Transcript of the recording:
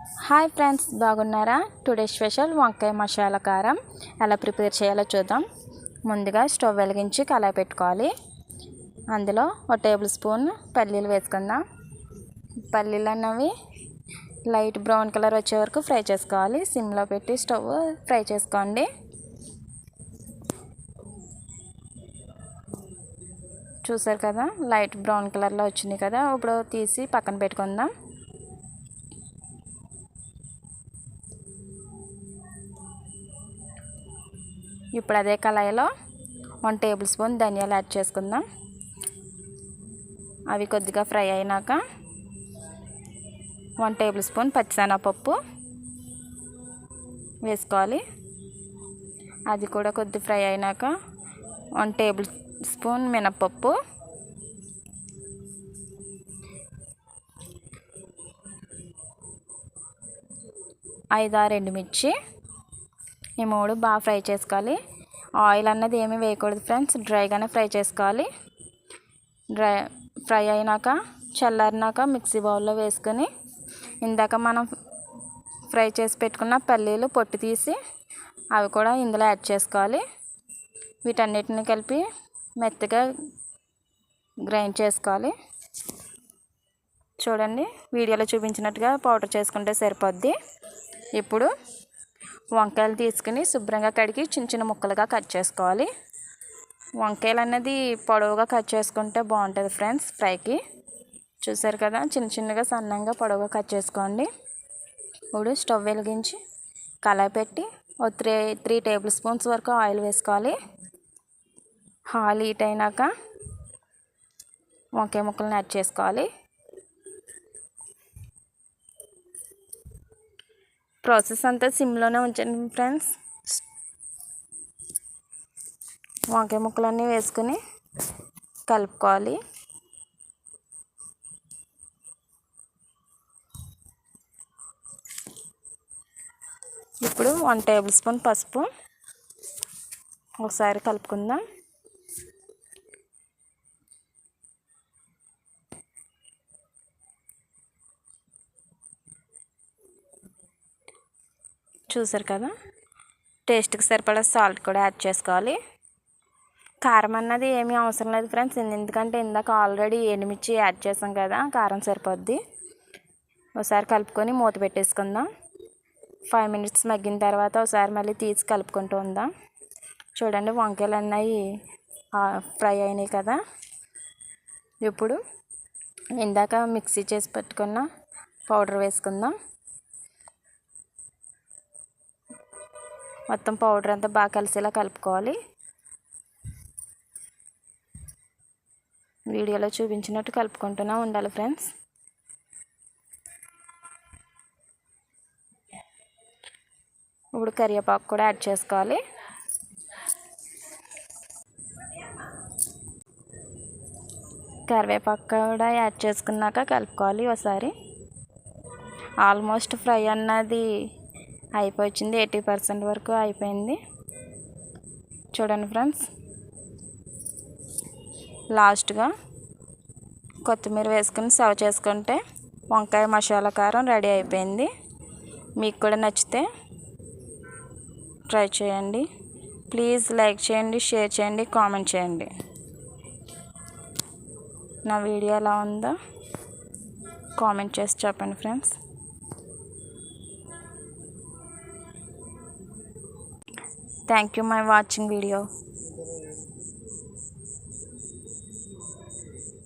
Hi friends బాగున్నారా? Today special వంకాయ మసాలా కారం. ఎలా ప్రిపేర్ చేయాలో చూద్దాం. ముందుగా స్టవ్ వెలిగించి కళాయి పెట్టుకోవాలి. అందులో ఒక టేబుల్ స్పూన్ పల్లీలు వేసుకుందాం. పల్లీలు అన్నవి లైట్ బ్రౌన్ కలర్ వచ్చే వరకు ఫ్రై చేసుకోవాలి. సిమ్లో పెట్టి స్టవ్ ఫ్రై చేసుకోండి. చూసారు కదా? లైట్ బ్రౌన్ కలర్లో వచ్చింది కదా? ఇప్పుడు తీసి పక్కన పెట్టుకుందాం. ఇప్పుడు అదే కళాయిలో వన్ టేబుల్ స్పూన్ ధనియాలు యాడ్ చేసుకుందాం. అవి కొద్దిగా ఫ్రై అయినాక వన్ టేబుల్ స్పూన్ పచ్చిశనగపప్పు వేసుకోవాలి. అది కూడా కొద్ది ఫ్రై అయినాక వన్ టేబుల్ స్పూన్ మినప్పప్పు ఐదు రెండు ఎండుమిర్చి ఈ మూడు బాగా ఫ్రై చేసుకోవాలి. ఆయిల్ అన్నది ఏమీ వేయకూడదు ఫ్రెండ్స్. డ్రైగానే ఫ్రై చేసుకోవాలి. డ్రై ఫ్రై అయినాక చల్లారినాక మిక్సీ బౌల్లో వేసుకొని ఇందాక మనం ఫ్రై చేసి పెట్టుకున్న పల్లీలు పొట్టు తీసి అవి కూడా ఇందులో యాడ్ చేసుకోవాలి. వీటన్నిటిని కలిపి మెత్తగా గ్రైండ్ చేసుకోవాలి. చూడండి వీడియోలో చూపించినట్టుగా పౌడర్ చేసుకుంటే సరిపోద్ది. ఇప్పుడు వంకాయలు తీసుకుని శుభ్రంగా కడిగి చిన్న చిన్న ముక్కలుగా కట్ చేసుకోవాలి. వంకాయలు అనేది పొడవుగా కట్ చేసుకుంటే బాగుంటుంది ఫ్రెండ్స్ ఫ్రైకి. చూసారు కదా చిన్న చిన్నగా సన్నంగా పొడవుగా కట్ చేసుకోండి. ఇప్పుడు స్టవ్ వెలిగించి కళాయి పెట్టి ఒక త్రీ త్రీ టేబుల్ స్పూన్స్ వరకు ఆయిల్ వేసుకోవాలి. ఆయిల్ హీట్ అయినాక వంకాయ ముక్కలను యాడ్ చేసుకోవాలి. ప్రాసెస్ అంతా సిమ్లోనే ఉంచండి ఫ్రెండ్స్. వంకాయ ముక్కలన్నీ వేసుకుని కలుపుకోవాలి. ఇప్పుడు వన్ టేబుల్ స్పూన్ పసుపు. ఒకసారి కలుపుకుందాం. చూసారు కదా? టేస్ట్కి సరిపడా సాల్ట్ కూడా యాడ్ చేసుకోవాలి. కారం అన్నది ఏమీ అవసరం లేదు ఫ్రెండ్స్. ఎందుకంటే ఇందాక ఆల్రెడీ ఎండుమిర్చి యాడ్ చేసాం కదా కారం సరిపోద్ది. ఒకసారి కలుపుకొని మూత పెట్టేసుకుందాం. ఫైవ్ మినిట్స్ మగ్గిన తర్వాత ఒకసారి మళ్ళీ తీసి కలుపుకుంటూ ఉందాం. చూడండి వంకాయలు అన్నవి ఫ్రై అయినాయి కదా. ఇప్పుడు ఇందాక మిక్సీ చేసి పెట్టుకున్న పౌడర్ వేసుకుందాం. మొత్తం పౌడర్ అంతా బాగా కలిసేలా కలుపుకోవాలి. వీడియోలో చూపించినట్టు కలుపుకుంటూనే ఉండాలి ఫ్రెండ్స్. ఇప్పుడు కరివేపాకు కూడా యాడ్ చేసుకోవాలి. కరివేపాకు కూడా యాడ్ చేసుకున్నాక కలుపుకోవాలి ఒకసారి. ఆల్మోస్ట్ ఫ్రై అన్నది అయిపోయింది ఎయిటీ పర్సెంట్ వరకు అయిపోయింది. చూడండి ఫ్రెండ్స్. లాస్ట్గా కొత్తిమీర వేసుకుని సర్వ్ చేసుకుంటే వంకాయ మసాలా కారం రెడీ అయిపోయింది. మీకు కూడా నచ్చితే ట్రై చేయండి. ప్లీజ్ లైక్ చేయండి షేర్ చేయండి కామెంట్ చేయండి. నా వీడియో ఎలా ఉందో కామెంట్ చేసి చెప్పండి friends. Thank you my watching video.